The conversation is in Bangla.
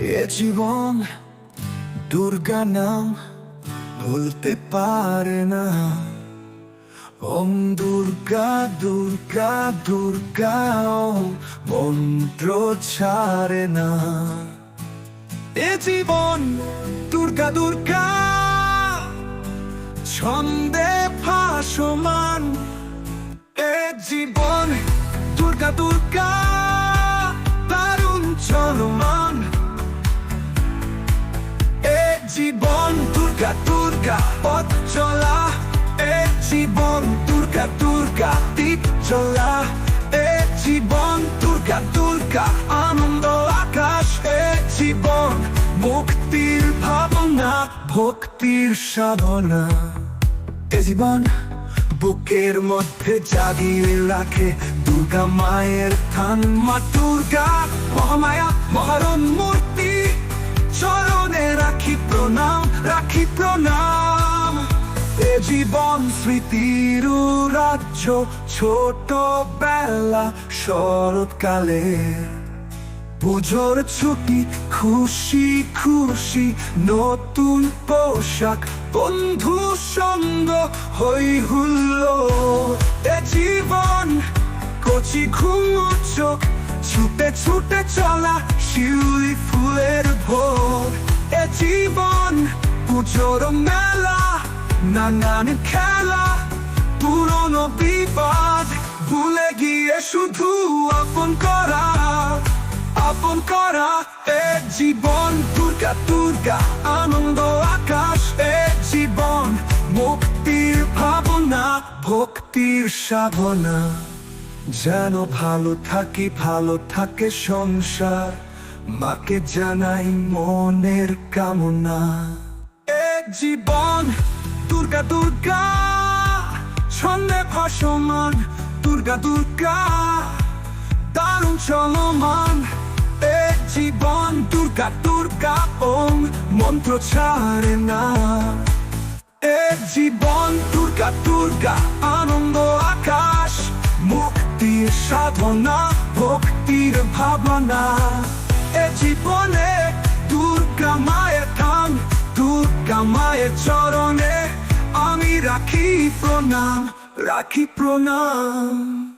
এ জীবন দুর্গা নাম ভুলতে পারে না ওম দুর্গা দুর্গা দুর্গা মন্ত্র ছাড়ে না এ জীবন দুর্গা দুর্গা ছন্দে ভাসমান এ জীবন দুর্গা, পথ চলা, এ জীবন দুর্গা দুর্গা দিক চলা, এ জীবন দুর্গা দুর্গা, আনন্দ, আকাশ, এ জীবন, মুক্তির ভাবনা, ভক্তির সাধনা। এ জীবন বুকের মধ্যে জাগিয়ে রাখে, দুর্গা মায়ের থান মা, দুর্গা মহামায়া, মহারণ মূর্তি। জীবন স্মৃতির রাজ্য ছোট বেলা শরৎকালে। পুজোর ছুটি, খুশি খুশি, নতুন পোশাক বন্ধু সঙ্গ হই হুল্লো। এ জীবন কচি ঘুমোচোখ ছুটে ছুটে চলা শিউলি ফুলের ভোর। এ জীবন পুজোর মেলা নানান খেলা পুরনো বিবাদ ভুলে গিয়ে শুধু আপন করা আপন করা এ জীবন দুর্গা দুর্গা আনন্দ আকাশ এ জীবন মুক্তির ভাবনা ভক্তির সাধনা যেন ভালো থাকি ভালো থাকে সংসার. মাকে জানাই মনের কামনা এ জীবন দুর্গা দুর্গা, ছন্দে ভাসমান দুর্গা দুর্গা, দারুণ চলমান এ জীবন দুর্গা দুর্গা, ওম মন্ত্র ছাড়ে না। এ জীবন দুর্গা দুর্গা, আনন্দ আকাশ, মুক্তির সাধনা, ভক্তির ভাবনা। এ জীবনে দুর্গা মায়ের থান, দুর্গা মায়ের চরণে রাখি প্রণাম রাখি প্রণাম।